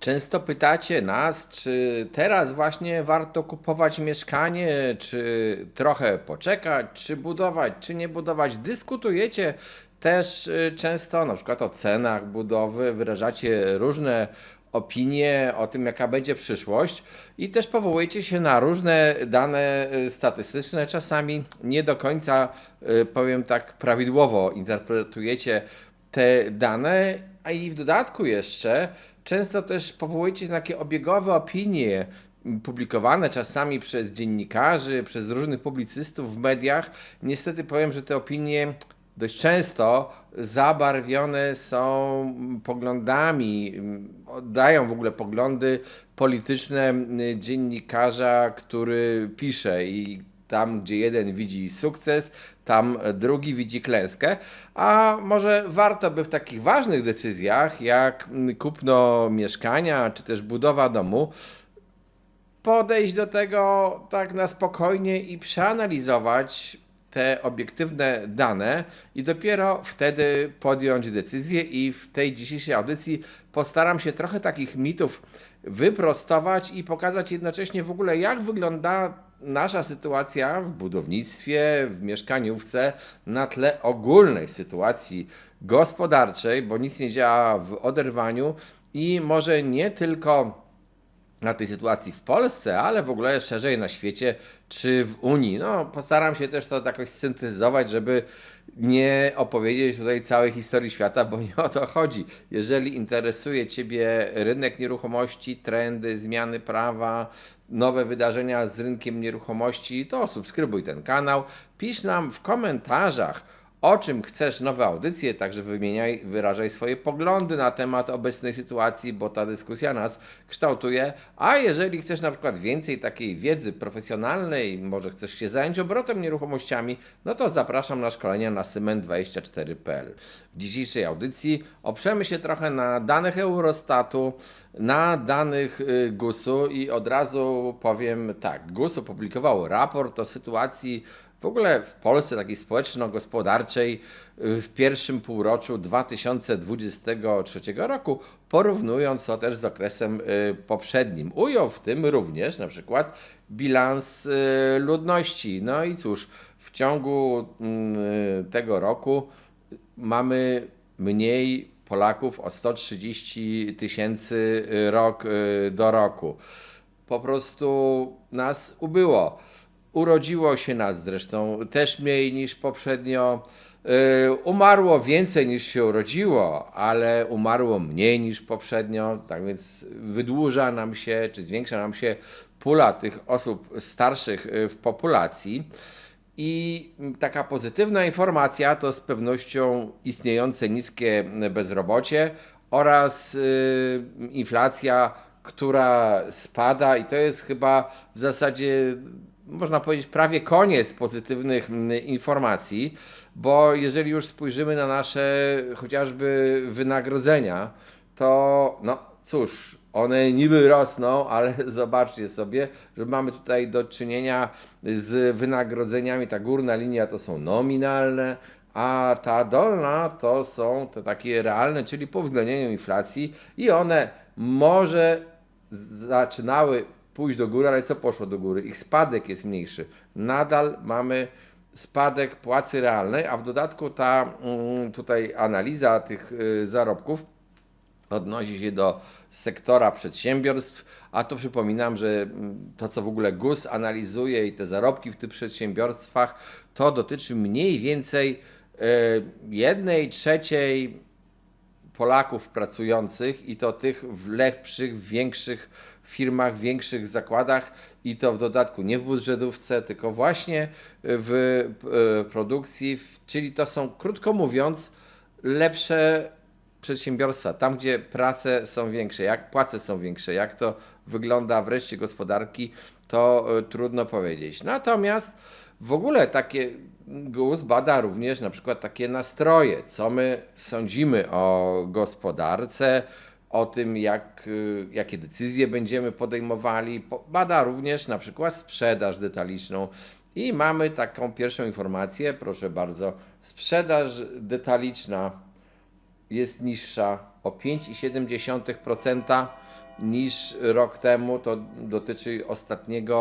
Często pytacie nas, czy teraz właśnie warto kupować mieszkanie, czy trochę poczekać, czy budować, czy nie budować. Dyskutujecie też y, często na przykład o cenach budowy, wyrażacie różne opinie o tym, jaka będzie przyszłość i też powołujecie się na różne dane y, statystyczne. Czasami nie do końca, y, powiem tak, prawidłowo interpretujecie te dane, a i w dodatku jeszcze często też powołujecie się na takie obiegowe opinie publikowane czasami przez dziennikarzy, przez różnych publicystów w mediach. Niestety powiem, że te opinie dość często zabarwione są poglądami, oddają w ogóle poglądy polityczne dziennikarza, który pisze i tam, gdzie jeden widzi sukces, tam drugi widzi klęskę. A może warto by w takich ważnych decyzjach, jak kupno mieszkania, czy też budowa domu, podejść do tego tak na spokojnie i przeanalizować te obiektywne dane i dopiero wtedy podjąć decyzję i w tej dzisiejszej audycji postaram się trochę takich mitów wyprostować i pokazać jednocześnie w ogóle jak wygląda nasza sytuacja w budownictwie, w mieszkaniówce na tle ogólnej sytuacji gospodarczej, bo nic nie działa w oderwaniu i może nie tylko na tej sytuacji w Polsce, ale w ogóle szerzej na świecie czy w Unii. No, postaram się też to jakoś syntezować, żeby nie opowiedzieć tutaj całej historii świata, bo nie o to chodzi. Jeżeli interesuje Ciebie rynek nieruchomości, trendy, zmiany prawa, nowe wydarzenia z rynkiem nieruchomości, to subskrybuj ten kanał. Pisz nam w komentarzach o czym chcesz nowe audycje, także wymieniaj, wyrażaj swoje poglądy na temat obecnej sytuacji, bo ta dyskusja nas kształtuje. A jeżeli chcesz na przykład więcej takiej wiedzy profesjonalnej, może chcesz się zająć obrotem nieruchomościami, no to zapraszam na szkolenia na cement24.pl. W dzisiejszej audycji oprzemy się trochę na danych Eurostatu, na danych y, GUS-u i od razu powiem tak, GUS opublikował raport o sytuacji w ogóle w Polsce takiej społeczno-gospodarczej y, w pierwszym półroczu 2023 roku, porównując to też z okresem y, poprzednim. Ujął w tym również na przykład bilans y, ludności. No i cóż, w ciągu mm, tego roku mamy mniej Polaków o 130 tysięcy rok do roku. Po prostu nas ubyło. Urodziło się nas zresztą też mniej niż poprzednio. Yy, Umarło więcej niż się urodziło, ale umarło mniej niż poprzednio, tak więc wydłuża nam się, czy zwiększa nam się pula tych osób starszych yy, w populacji. I taka pozytywna informacja to z pewnością istniejące niskie bezrobocie oraz yy, inflacja, która spada, i to jest chyba w zasadzie można powiedzieć, prawie koniec pozytywnych mm, informacji, bo jeżeli już spojrzymy na nasze chociażby wynagrodzenia, to no cóż, one niby rosną, ale zobaczcie sobie, że mamy tutaj do czynienia z wynagrodzeniami. Ta górna linia to są nominalne, a ta dolna to są te takie realne, czyli po inflacji i one może zaczynały pójść do góry, ale co poszło do góry? Ich spadek jest mniejszy. Nadal mamy spadek płacy realnej, a w dodatku ta mm, tutaj analiza tych y, zarobków odnosi się do sektora przedsiębiorstw, a to przypominam, że mm, to, co w ogóle GUS analizuje i te zarobki w tych przedsiębiorstwach, to dotyczy mniej więcej y, jednej trzeciej Polaków pracujących i to tych w lepszych, większych firmach, większych zakładach i to w dodatku nie w budżetówce, tylko właśnie w e, produkcji, czyli to są krótko mówiąc lepsze przedsiębiorstwa, tam gdzie prace są większe, jak płace są większe, jak to wygląda wreszcie gospodarki, to e, trudno powiedzieć. Natomiast w ogóle takie GUS bada również na przykład takie nastroje, co my sądzimy o gospodarce, o tym, jak, y, jakie decyzje będziemy podejmowali. Bada również na przykład sprzedaż detaliczną. I mamy taką pierwszą informację, proszę bardzo. Sprzedaż detaliczna jest niższa o 5,7%. niż rok temu. To dotyczy ostatniego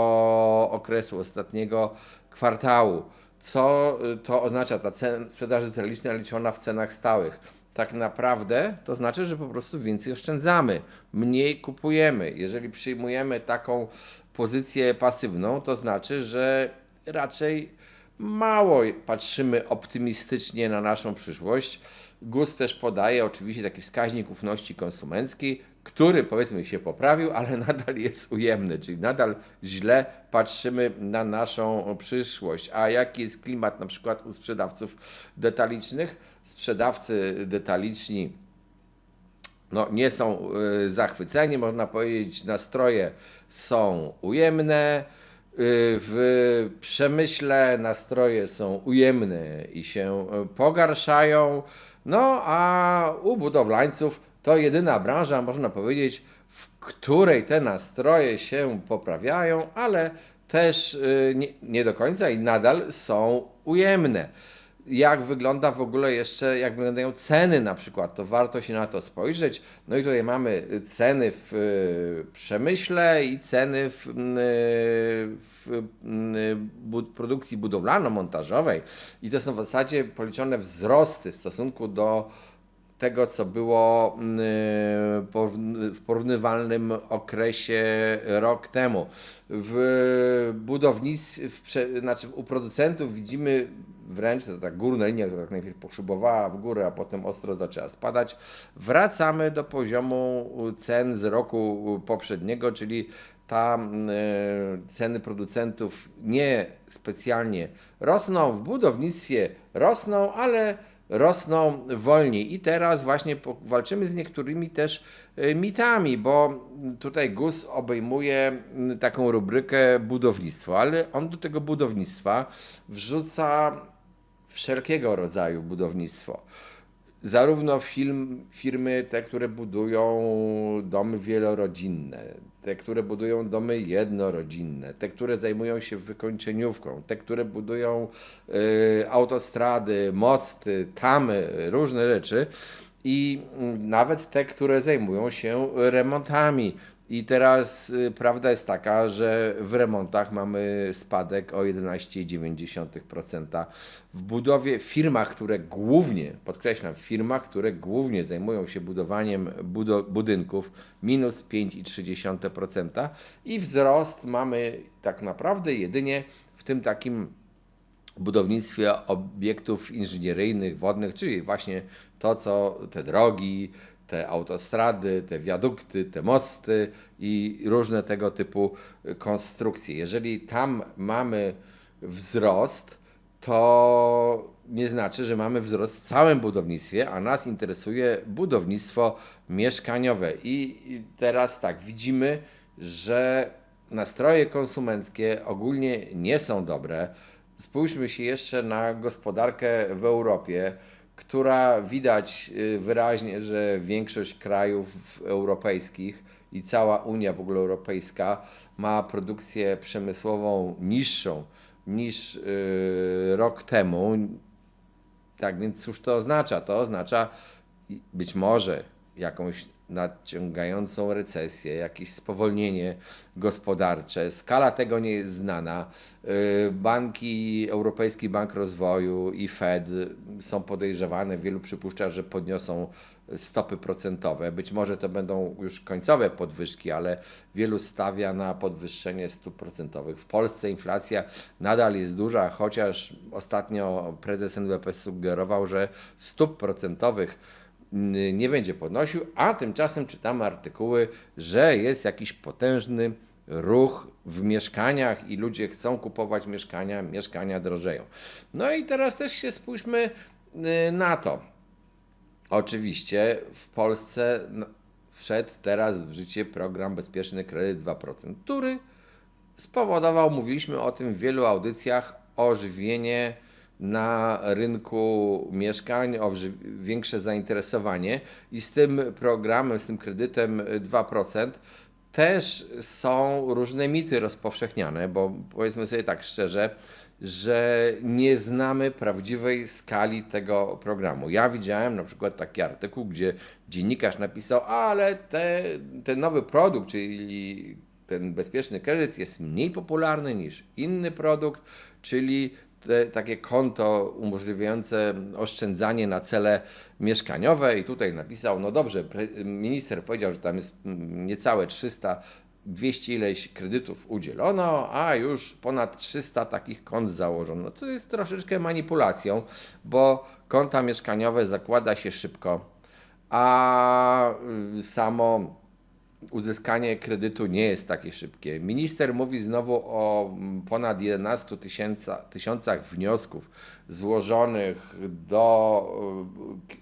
okresu, ostatniego kwartału. Co to oznacza? Ta cen, sprzedaż detaliczna liczona w cenach stałych. Tak naprawdę to znaczy, że po prostu więcej oszczędzamy, mniej kupujemy. Jeżeli przyjmujemy taką pozycję pasywną, to znaczy, że raczej mało patrzymy optymistycznie na naszą przyszłość. GUS też podaje oczywiście taki wskaźnik ufności konsumenckiej, który powiedzmy się poprawił, ale nadal jest ujemny, czyli nadal źle patrzymy na naszą przyszłość. A jaki jest klimat na przykład u sprzedawców detalicznych? Sprzedawcy detaliczni no, nie są y, zachwyceni, można powiedzieć, nastroje są ujemne. Y, w przemyśle nastroje są ujemne i się y, pogarszają. No, a u budowlańców to jedyna branża, można powiedzieć, w której te nastroje się poprawiają, ale też y, nie, nie do końca i nadal są ujemne. Jak wygląda w ogóle jeszcze, jak wyglądają ceny na przykład, to warto się na to spojrzeć. No i tutaj mamy ceny w y, przemyśle i ceny w, y, w y, produkcji budowlano-montażowej. I to są w zasadzie policzone wzrosty w stosunku do tego, co było w porównywalnym okresie rok temu. W budownictwie, w, znaczy u producentów widzimy wręcz, to ta górna linia, tak najpierw poszybowała w górę, a potem ostro zaczęła spadać, wracamy do poziomu cen z roku poprzedniego, czyli ta y, ceny producentów nie specjalnie rosną, w budownictwie rosną, ale rosną wolniej. I teraz właśnie walczymy z niektórymi też e, mitami, bo tutaj GUS obejmuje taką rubrykę budownictwo, ale on do tego budownictwa wrzuca wszelkiego rodzaju budownictwo. Zarówno film, firmy te, które budują domy wielorodzinne, te, które budują domy jednorodzinne, te, które zajmują się wykończeniówką, te, które budują y, autostrady, mosty, tamy, różne rzeczy i nawet te, które zajmują się remontami. I teraz y, prawda jest taka, że w remontach mamy spadek o 11,9%. W budowie, w firmach, które głównie, podkreślam, w firmach, które głównie zajmują się budowaniem budo budynków, minus 5,3%. I wzrost mamy tak naprawdę jedynie w tym takim budownictwie obiektów inżynieryjnych, wodnych, czyli właśnie to, co te drogi, te autostrady, te wiadukty, te mosty i różne tego typu konstrukcje. Jeżeli tam mamy wzrost, to nie znaczy, że mamy wzrost w całym budownictwie, a nas interesuje budownictwo mieszkaniowe. I teraz tak, widzimy, że nastroje konsumenckie ogólnie nie są dobre. Spójrzmy się jeszcze na gospodarkę w Europie która widać y, wyraźnie, że większość krajów europejskich i cała Unia w ogóle europejska ma produkcję przemysłową niższą niż y, rok temu. Tak więc cóż to oznacza? To oznacza być może jakąś nadciągającą recesję, jakieś spowolnienie gospodarcze. Skala tego nie jest znana. Y, banki, Europejski Bank Rozwoju i Fed są podejrzewane, wielu przypuszcza, że podniosą stopy procentowe. Być może to będą już końcowe podwyżki, ale wielu stawia na podwyższenie stóp procentowych. W Polsce inflacja nadal jest duża, chociaż ostatnio prezes NBP sugerował, że stóp procentowych nie będzie podnosił, a tymczasem czytamy artykuły, że jest jakiś potężny ruch w mieszkaniach i ludzie chcą kupować mieszkania, mieszkania drożeją. No i teraz też się spójrzmy y, na to. Oczywiście w Polsce wszedł teraz w życie program Bezpieczny Kredyt 2%, który spowodował, mówiliśmy o tym w wielu audycjach, ożywienie na rynku mieszkań, o większe zainteresowanie i z tym programem, z tym kredytem 2% też są różne mity rozpowszechniane, bo powiedzmy sobie tak szczerze, że nie znamy prawdziwej skali tego programu. Ja widziałem na przykład taki artykuł, gdzie dziennikarz napisał, ale te, ten nowy produkt, czyli ten bezpieczny kredyt jest mniej popularny niż inny produkt, czyli te, takie konto umożliwiające oszczędzanie na cele mieszkaniowe i tutaj napisał, no dobrze, minister powiedział, że tam jest mm, niecałe 300 200 ileś kredytów udzielono, a już ponad 300 takich kont założono. Co jest troszeczkę manipulacją, bo konta mieszkaniowe zakłada się szybko, a y, samo uzyskanie kredytu nie jest takie szybkie. Minister mówi znowu o mm, ponad 11 tysiąca, tysiącach wniosków złożonych do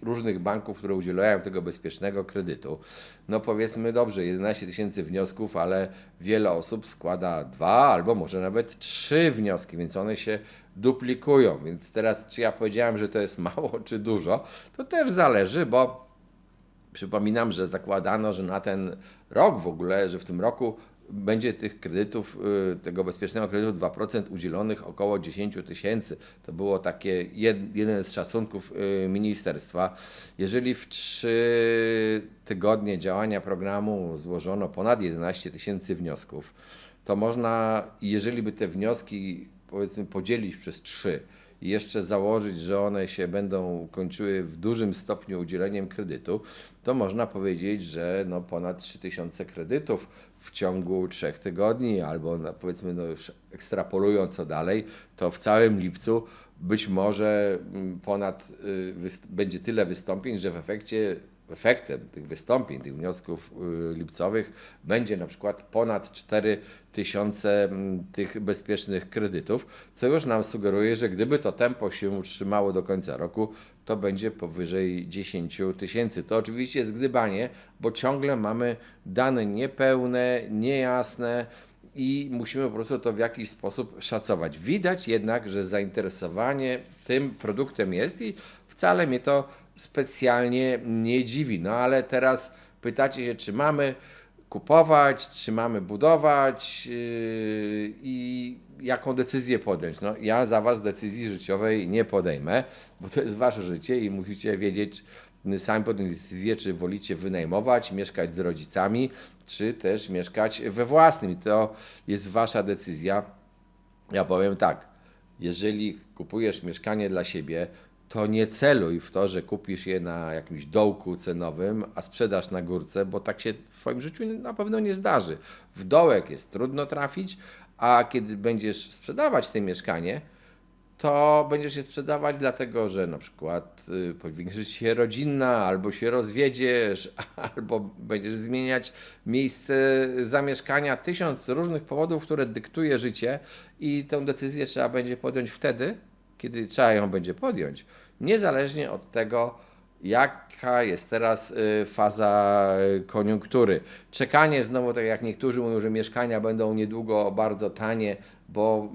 y, różnych banków, które udzielają tego bezpiecznego kredytu. No powiedzmy dobrze, 11 tysięcy wniosków, ale wiele osób składa dwa albo może nawet trzy wnioski, więc one się duplikują. Więc teraz, czy ja powiedziałem, że to jest mało czy dużo, to też zależy, bo Przypominam, że zakładano, że na ten rok w ogóle, że w tym roku będzie tych kredytów, y, tego bezpiecznego kredytu 2% udzielonych około 10 tysięcy. To było takie jed, jeden z szacunków y, ministerstwa. Jeżeli w 3 tygodnie działania programu złożono ponad 11 tysięcy wniosków, to można, jeżeli by te wnioski powiedzmy podzielić przez 3, i jeszcze założyć, że one się będą kończyły w dużym stopniu udzieleniem kredytu, to można powiedzieć, że no ponad 3000 kredytów w ciągu 3 tygodni, albo no powiedzmy, no już ekstrapolując co dalej, to w całym lipcu być może mm, ponad y, będzie tyle wystąpień, że w efekcie efektem tych wystąpień, tych wniosków y, lipcowych będzie na przykład ponad 4 tysiące tych bezpiecznych kredytów, co już nam sugeruje, że gdyby to tempo się utrzymało do końca roku, to będzie powyżej 10 tysięcy. To oczywiście jest gdybanie, bo ciągle mamy dane niepełne, niejasne, i musimy po prostu to w jakiś sposób szacować. Widać jednak, że zainteresowanie tym produktem jest i wcale mnie to specjalnie nie dziwi. No ale teraz pytacie się, czy mamy kupować, czy mamy budować yy, i jaką decyzję podjąć. No, ja za Was decyzji życiowej nie podejmę, bo to jest Wasze życie i musicie wiedzieć, sami podjąć decyzję, czy wolicie wynajmować, mieszkać z rodzicami, czy też mieszkać we własnym. To jest Wasza decyzja. Ja powiem tak, jeżeli kupujesz mieszkanie dla siebie, to nie celuj w to, że kupisz je na jakimś dołku cenowym, a sprzedasz na górce, bo tak się w Twoim życiu na pewno nie zdarzy. W dołek jest trudno trafić, a kiedy będziesz sprzedawać te mieszkanie, to będziesz je sprzedawać dlatego, że na przykład y, powiększy się rodzinna, albo się rozwiedziesz, albo będziesz zmieniać miejsce zamieszkania. Tysiąc różnych powodów, które dyktuje życie i tę decyzję trzeba będzie podjąć wtedy, kiedy trzeba ją będzie podjąć, niezależnie od tego, jaka jest teraz y, faza y, koniunktury. Czekanie znowu, tak jak niektórzy mówią, że mieszkania będą niedługo bardzo tanie, bo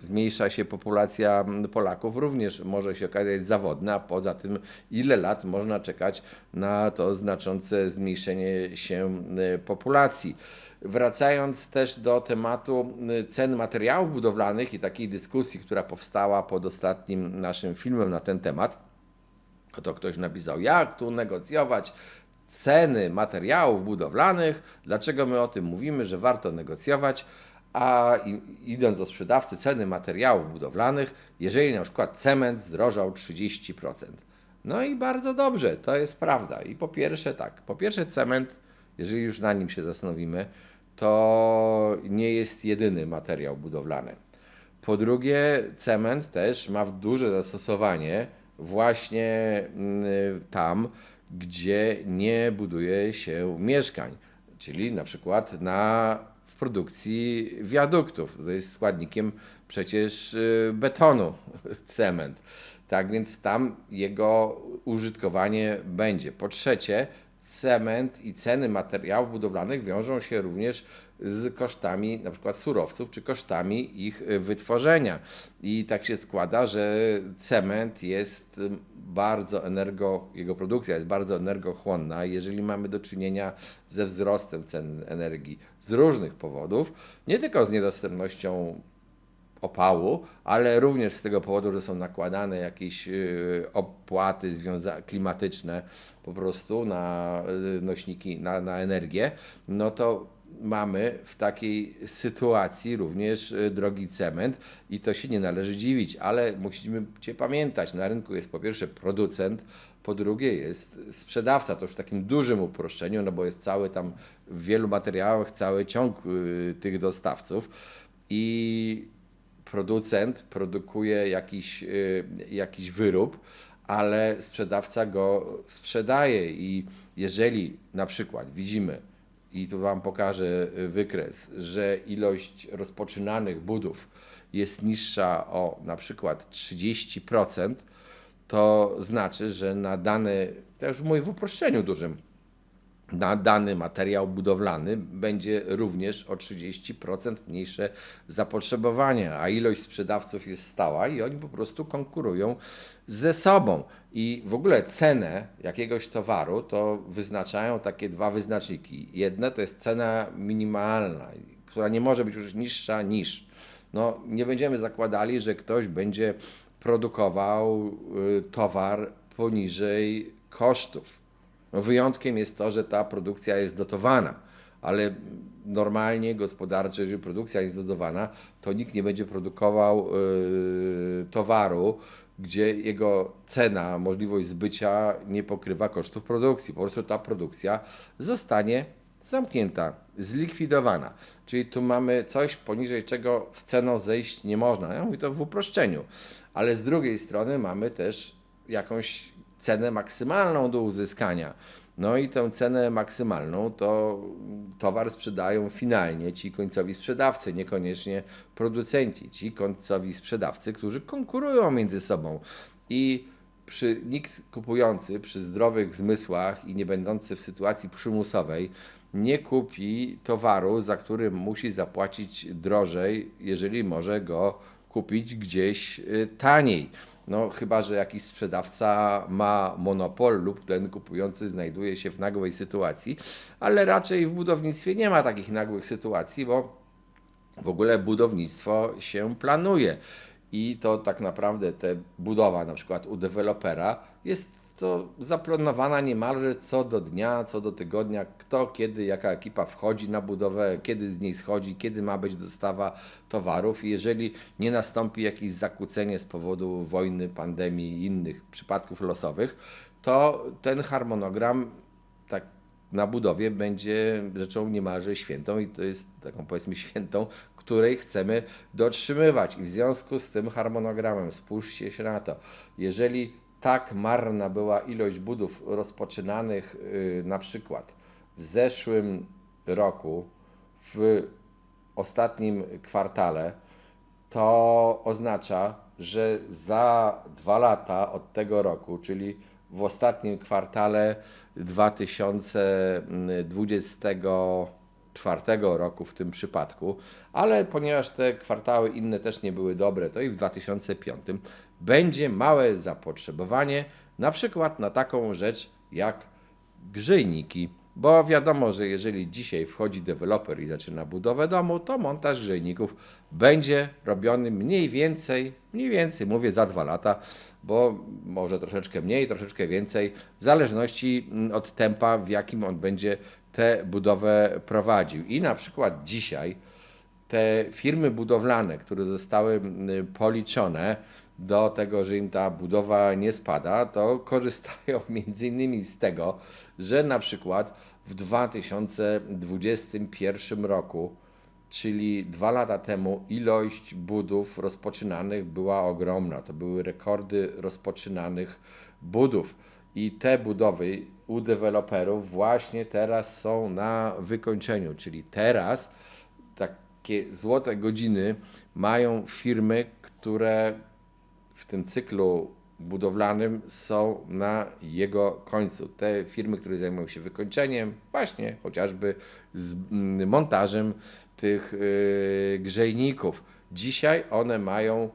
zmniejsza się populacja Polaków, również może się okazać zawodna, poza tym ile lat można czekać na to znaczące zmniejszenie się y, populacji. Wracając też do tematu y, cen materiałów budowlanych i takiej dyskusji, która powstała pod ostatnim naszym filmem na ten temat, to ktoś napisał, jak tu negocjować ceny materiałów budowlanych, dlaczego my o tym mówimy, że warto negocjować, a idąc do sprzedawcy ceny materiałów budowlanych, jeżeli na przykład cement zdrożał 30%. No i bardzo dobrze, to jest prawda. I po pierwsze tak, po pierwsze cement, jeżeli już na nim się zastanowimy, to nie jest jedyny materiał budowlany. Po drugie, cement też ma duże zastosowanie właśnie mm, tam, gdzie nie buduje się mieszkań, czyli na przykład na, w produkcji wiaduktów. To jest składnikiem przecież y, betonu, cement. Tak więc tam jego użytkowanie będzie. Po trzecie, cement i ceny materiałów budowlanych wiążą się również z kosztami na przykład surowców, czy kosztami ich wytworzenia. I tak się składa, że cement jest bardzo energo, jego produkcja jest bardzo energochłonna. Jeżeli mamy do czynienia ze wzrostem cen energii z różnych powodów, nie tylko z niedostępnością opału, ale również z tego powodu, że są nakładane jakieś y, opłaty klimatyczne po prostu na y, nośniki, na, na energię, no to mamy w takiej sytuacji również y, drogi cement i to się nie należy dziwić, ale musimy cię pamiętać, na rynku jest po pierwsze producent, po drugie jest sprzedawca, to już w takim dużym uproszczeniu, no bo jest cały tam w wielu materiałach cały ciąg tych dostawców i producent produkuje jakiś, y, jakiś wyrób, ale sprzedawca go sprzedaje. I jeżeli na przykład widzimy, i tu Wam pokażę y, wykres, że ilość rozpoczynanych budów jest niższa o na przykład 30%, to znaczy, że na dany, to już mówię w uproszczeniu dużym, na dany materiał budowlany będzie również o 30% mniejsze zapotrzebowanie, a ilość sprzedawców jest stała i oni po prostu konkurują ze sobą. I w ogóle cenę jakiegoś towaru to wyznaczają takie dwa wyznaczniki. Jedne to jest cena minimalna, która nie może być już niższa niż. No, nie będziemy zakładali, że ktoś będzie produkował y, towar poniżej kosztów. No wyjątkiem jest to, że ta produkcja jest dotowana, ale normalnie gospodarczo, jeżeli produkcja jest dotowana, to nikt nie będzie produkował y, towaru, gdzie jego cena, możliwość zbycia nie pokrywa kosztów produkcji. Po prostu ta produkcja zostanie zamknięta, zlikwidowana. Czyli tu mamy coś, poniżej czego z ceną zejść nie można. Ja mówię to w uproszczeniu. Ale z drugiej strony mamy też jakąś cenę maksymalną do uzyskania. No i tę cenę maksymalną to towar sprzedają finalnie ci końcowi sprzedawcy, niekoniecznie producenci. Ci końcowi sprzedawcy, którzy konkurują między sobą. I przy, nikt kupujący przy zdrowych zmysłach i nie będący w sytuacji przymusowej nie kupi towaru, za który musi zapłacić drożej, jeżeli może go kupić gdzieś y, taniej. No, chyba, że jakiś sprzedawca ma monopol lub ten kupujący znajduje się w nagłej sytuacji, ale raczej w budownictwie nie ma takich nagłych sytuacji, bo w ogóle budownictwo się planuje. I to tak naprawdę te budowa na przykład u dewelopera jest to zaplanowana niemalże co do dnia, co do tygodnia, kto, kiedy, jaka ekipa wchodzi na budowę, kiedy z niej schodzi, kiedy ma być dostawa towarów. I jeżeli nie nastąpi jakieś zakłócenie z powodu wojny, pandemii i innych przypadków losowych, to ten harmonogram tak na budowie będzie rzeczą niemalże świętą i to jest taką powiedzmy świętą, której chcemy dotrzymywać. I w związku z tym harmonogramem, spójrzcie się na to, jeżeli tak marna była ilość budów rozpoczynanych yy, na przykład w zeszłym roku, w ostatnim kwartale, to oznacza, że za dwa lata od tego roku, czyli w ostatnim kwartale 2024 roku w tym przypadku, ale ponieważ te kwartały inne też nie były dobre, to i w 2005 będzie małe zapotrzebowanie, na przykład na taką rzecz jak grzejniki. Bo wiadomo, że jeżeli dzisiaj wchodzi deweloper i zaczyna budowę domu, to montaż grzejników będzie robiony mniej więcej, mniej więcej mówię za dwa lata, bo może troszeczkę mniej, troszeczkę więcej, w zależności mm, od tempa, w jakim on będzie tę budowę prowadził. I na przykład dzisiaj te firmy budowlane, które zostały policzone do tego, że im ta budowa nie spada, to korzystają między innymi z tego, że na przykład w 2021 roku, czyli dwa lata temu, ilość budów rozpoczynanych była ogromna. To były rekordy rozpoczynanych budów. I te budowy u deweloperów właśnie teraz są na wykończeniu, czyli teraz takie złote godziny mają firmy, które w tym cyklu budowlanym są na jego końcu. Te firmy, które zajmują się wykończeniem, właśnie chociażby z montażem tych yy, grzejników. Dzisiaj one mają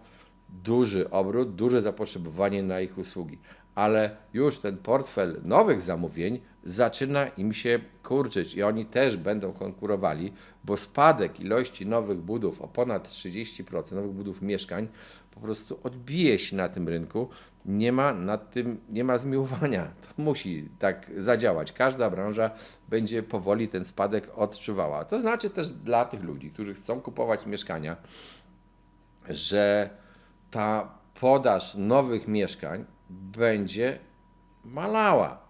duży obrót, duże zapotrzebowanie na ich usługi, ale już ten portfel nowych zamówień zaczyna im się kurczyć i oni też będą konkurowali, bo spadek ilości nowych budów o ponad 30%, nowych budów mieszkań, po prostu odbije się na tym rynku. Nie ma nad tym, nie ma zmiłowania. To musi tak zadziałać. Każda branża będzie powoli ten spadek odczuwała. To znaczy też dla tych ludzi, którzy chcą kupować mieszkania, że ta podaż nowych mieszkań będzie malała.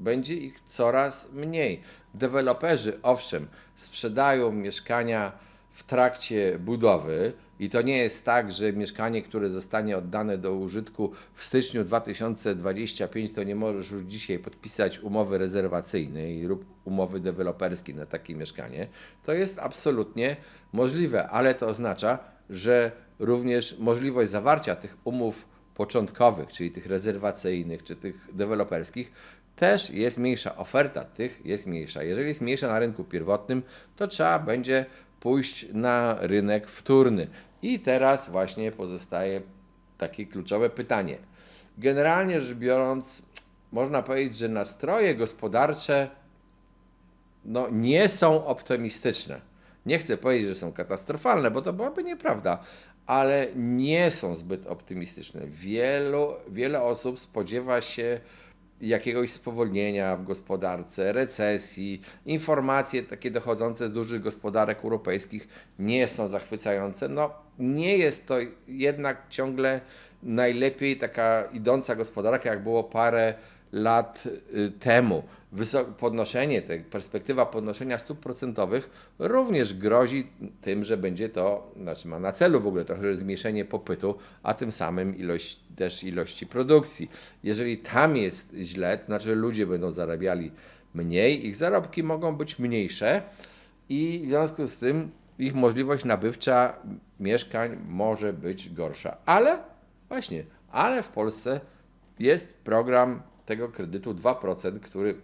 Będzie ich coraz mniej. Deweloperzy, owszem, sprzedają mieszkania w trakcie budowy, i to nie jest tak, że mieszkanie, które zostanie oddane do użytku w styczniu 2025, to nie możesz już dzisiaj podpisać umowy rezerwacyjnej lub umowy deweloperskiej na takie mieszkanie. To jest absolutnie możliwe, ale to oznacza, że również możliwość zawarcia tych umów początkowych, czyli tych rezerwacyjnych czy tych deweloperskich, też jest mniejsza. Oferta tych jest mniejsza. Jeżeli jest mniejsza na rynku pierwotnym, to trzeba będzie pójść na rynek wtórny. I teraz właśnie pozostaje takie kluczowe pytanie. Generalnie rzecz biorąc, można powiedzieć, że nastroje gospodarcze no, nie są optymistyczne. Nie chcę powiedzieć, że są katastrofalne, bo to byłaby nieprawda, ale nie są zbyt optymistyczne. Wielu, wiele osób spodziewa się jakiegoś spowolnienia w gospodarce, recesji. Informacje takie dochodzące z dużych gospodarek europejskich nie są zachwycające. No, nie jest to jednak ciągle najlepiej taka idąca gospodarka, jak było parę lat y, temu. podnoszenie, perspektywa podnoszenia stóp procentowych również grozi tym, że będzie to, znaczy ma na celu w ogóle trochę zmniejszenie popytu, a tym samym ilość, też ilości produkcji. Jeżeli tam jest źle, to znaczy, ludzie będą zarabiali mniej, ich zarobki mogą być mniejsze i w związku z tym ich możliwość nabywcza mieszkań może być gorsza. Ale właśnie, ale w Polsce jest program tego kredytu 2%, który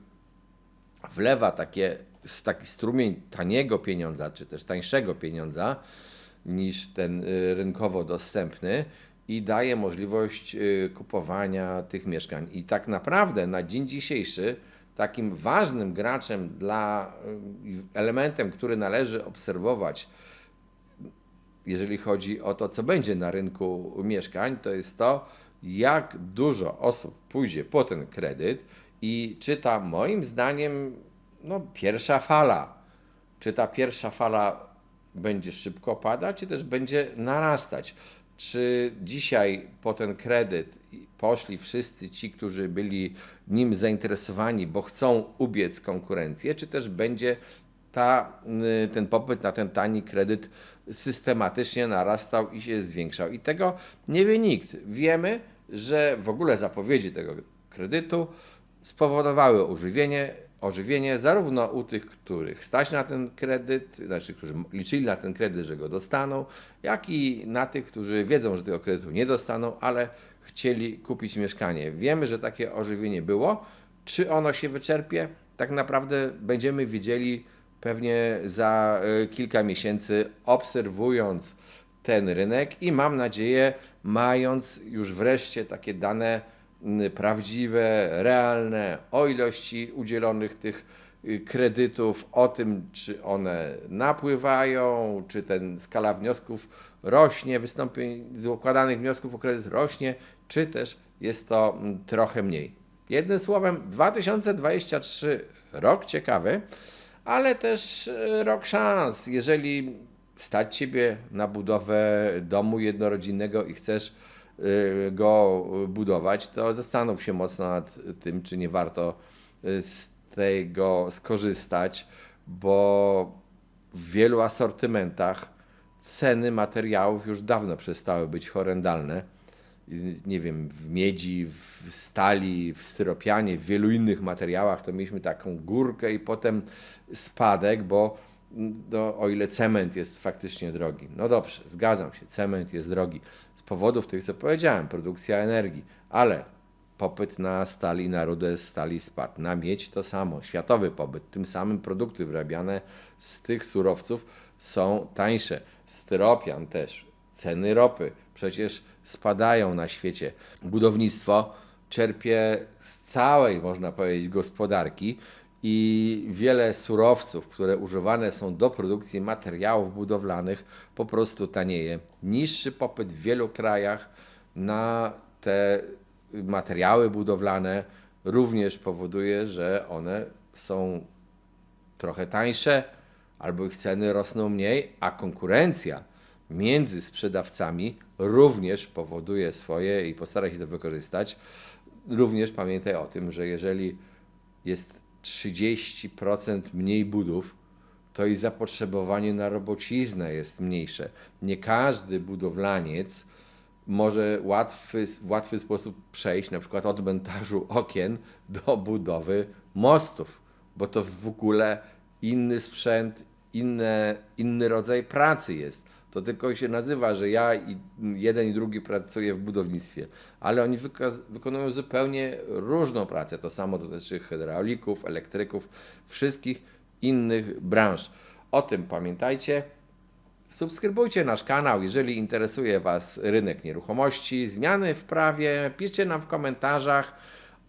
wlewa takie, taki strumień taniego pieniądza, czy też tańszego pieniądza niż ten y, rynkowo dostępny i daje możliwość y, kupowania tych mieszkań. I tak naprawdę na dzień dzisiejszy takim ważnym graczem dla y, elementem, który należy obserwować, jeżeli chodzi o to, co będzie na rynku mieszkań, to jest to, jak dużo osób pójdzie po ten kredyt i czy ta moim zdaniem no, pierwsza fala, czy ta pierwsza fala będzie szybko padać, czy też będzie narastać. Czy dzisiaj po ten kredyt poszli wszyscy ci, którzy byli nim zainteresowani, bo chcą ubiec konkurencję, czy też będzie ta, y, ten popyt na ten tani kredyt systematycznie narastał i się zwiększał. I tego nie wie nikt. Wiemy, że w ogóle zapowiedzi tego kredytu spowodowały ożywienie, ożywienie zarówno u tych, których stać na ten kredyt, znaczy którzy liczyli na ten kredyt, że go dostaną, jak i na tych, którzy wiedzą, że tego kredytu nie dostaną, ale chcieli kupić mieszkanie. Wiemy, że takie ożywienie było. Czy ono się wyczerpie? Tak naprawdę będziemy widzieli pewnie za e, kilka miesięcy, obserwując ten rynek i mam nadzieję, mając już wreszcie takie dane prawdziwe, realne o ilości udzielonych tych y, kredytów, o tym, czy one napływają, czy ten skala wniosków rośnie, wystąpień z układanych wniosków o kredyt rośnie, czy też jest to trochę mniej. Jednym słowem, 2023 rok ciekawy ale też e, rok szans. Jeżeli stać Ciebie na budowę domu jednorodzinnego i chcesz e, go budować, to zastanów się mocno nad tym, czy nie warto e, z tego skorzystać, bo w wielu asortymentach ceny materiałów już dawno przestały być horrendalne nie wiem, w miedzi, w stali, w styropianie, w wielu innych materiałach, to mieliśmy taką górkę i potem spadek, bo no, o ile cement jest faktycznie drogi. No dobrze, zgadzam się, cement jest drogi z powodów tych, co powiedziałem, produkcja energii, ale popyt na stali, na rudę stali spadł. Na miedź to samo, światowy popyt. Tym samym produkty wyrabiane z tych surowców są tańsze. Styropian też, ceny ropy. Przecież spadają na świecie. Budownictwo czerpie z całej, można powiedzieć, gospodarki i wiele surowców, które używane są do produkcji materiałów budowlanych, po prostu tanieje. Niższy popyt w wielu krajach na te materiały budowlane również powoduje, że one są trochę tańsze, albo ich ceny rosną mniej, a konkurencja między sprzedawcami również powoduje swoje i postara się to wykorzystać. Również pamiętaj o tym, że jeżeli jest 30% mniej budów, to i zapotrzebowanie na robociznę jest mniejsze. Nie każdy budowlaniec może łatwy, w łatwy sposób przejść na przykład od montażu okien do budowy mostów, bo to w ogóle inny sprzęt, inne, inny rodzaj pracy jest. To tylko się nazywa, że ja i jeden i drugi pracuję w budownictwie, ale oni wykonują zupełnie różną pracę. To samo dotyczy hydraulików, elektryków, wszystkich innych branż. O tym pamiętajcie. Subskrybujcie nasz kanał, jeżeli interesuje Was rynek nieruchomości, zmiany w prawie. Piszcie nam w komentarzach,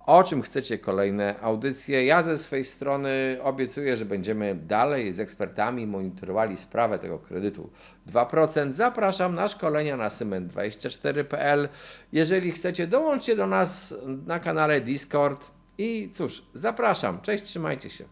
o czym chcecie kolejne audycje. Ja ze swojej strony obiecuję, że będziemy dalej z ekspertami monitorowali sprawę tego kredytu 2%. Zapraszam na szkolenia na cement24.pl. Jeżeli chcecie, dołączcie do nas na kanale Discord. I cóż, zapraszam. Cześć, trzymajcie się.